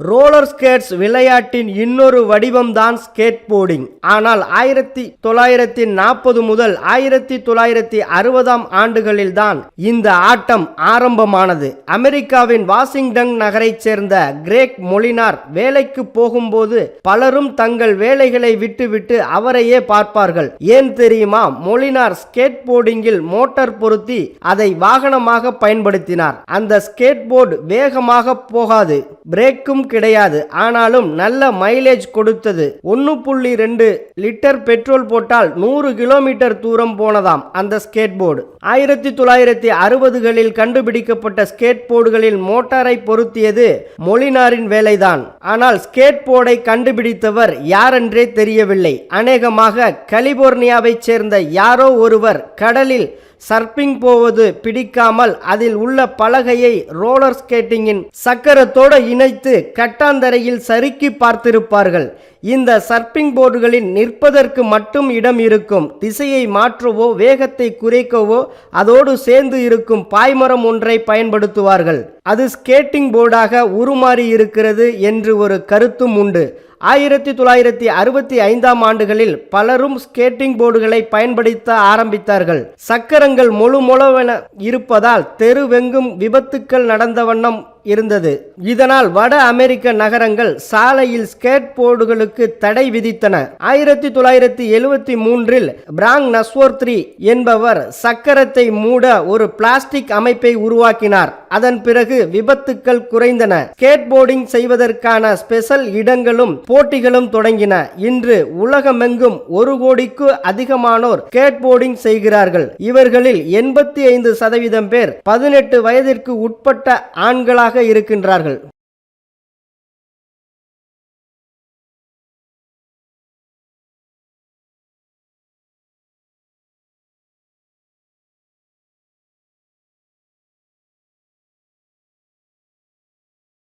Roller skates விளையாட்டின் இன்னொரு வடிவம்தான் skate boarding ஆனால் ஆயிரத்தி தொள்ளாயிரத்தி நாற்பது முதல் ஆயிரத்தி தொள்ளாயிரத்தி அறுபதாம் ஆண்டுகளில்தான் இந்த ஆட்டம் ஆரம்பமானது. அமெரிக்காவின் வாஷிங்டன் நகரைச் சேர்ந்த கிரேக் மொலினார் வேலைக்கு போகும்போது பலரும் தங்கள் வேலைகளை விட்டுவிட்டு அவரையே பார்ப்பார்கள். ஏன் தெரியுமா? மொலினார் ஸ்கேட் போர்டிங்கில் மோட்டார் பொருத்தி அதை வாகனமாக பயன்படுத்தினார். அந்த ஸ்கேட் போர்டு வேகமாக போகாது. பிரேக்கும் கிடையாது. ஆனாலும் நல்ல மைலேஜ் கொடுத்தது. ஒன்று புள்ளி ரெண்டு லிட்டர் பெட்ரோல் போட்டால் நூறு கிலோமீட்டர் தூரம் போனதாம் அந்த ஸ்கேட் போர்டு ஆயிரத்தி தொள்ளாயிரத்தி அறுபதுகளில் கண்டுபிடிக்கப்பட்ட ஸ்கேட் போர்டுகளில் மோட்டாரை பொருத்தியது மொழினாரின் வேலைதான். ஆனால் ஸ்கேட் போர்டை கண்டுபிடித்தவர் யாரென்றே தெரியவில்லை. அநேகமாக கலிபோர்னியாவைச் சேர்ந்த யாரோ ஒருவர் கடலில் சர்பிங் போவது பிடிக்காமல் அதில் உள்ள பலகையை ரோலர் ஸ்கேட்டிங்கின் சக்கரத்தோடு இணைத்து கட்டாந்தரையில் சறுக்கி பார்த்திருப்பார்கள். இந்த சர்பிங் போர்டுகளில் நிற்பதற்கு மட்டும் இடம் இருக்கும். திசையை மாற்றவோ வேகத்தை குறைக்கவோ அதோடு சேர்ந்து இருக்கும் பாய்மரம் ஒன்றை பயன்படுத்துவார்கள். அது ஸ்கேட்டிங் போர்டாக உருமாறி இருக்கிறது என்று ஒரு கருத்தும் உண்டு. ஆயிரத்தி தொள்ளாயிரத்தி அறுபத்தி ஐந்தாம் ஆண்டுகளில் பலரும் ஸ்கேட்டிங் போர்டுகளை பயன்படுத்த ஆரம்பித்தார்கள். சக்கரங்கள் முழு மொளவென இருப்பதால் தெருவெங்கும் விபத்துக்கள் நடந்த வண்ணம் இருந்தது. இதனால் வட அமெரிக்க நகரங்கள் சாலையில் ஸ்கேட் போர்டுகளுக்கு தடை விதித்தன. ஆயிரத்தி தொள்ளாயிரத்தி எழுவத்தி மூன்றில் பிராங் நஸ்வோர்த்ரி என்பவர் சக்கரத்தை மூட ஒரு பிளாஸ்டிக் அமைப்பை உருவாக்கினார். அதன் பிறகு விபத்துக்கள் குறைந்தன. ஸ்கேட் போர்டிங் செய்வதற்கான ஸ்பெஷல் இடங்களும் போட்டிகளும் தொடங்கின. இன்று உலகமெங்கும் ஒரு கோடிக்கு அதிகமானோர் ஸ்கேட் போர்டிங் செய்கிறார்கள். இவர்களில் எண்பத்தி ஐந்து சதவீதம் பேர் பதினெட்டு வயதிற்கு உட்பட்ட ஆண்களாக இருக்கின்றார்கள்.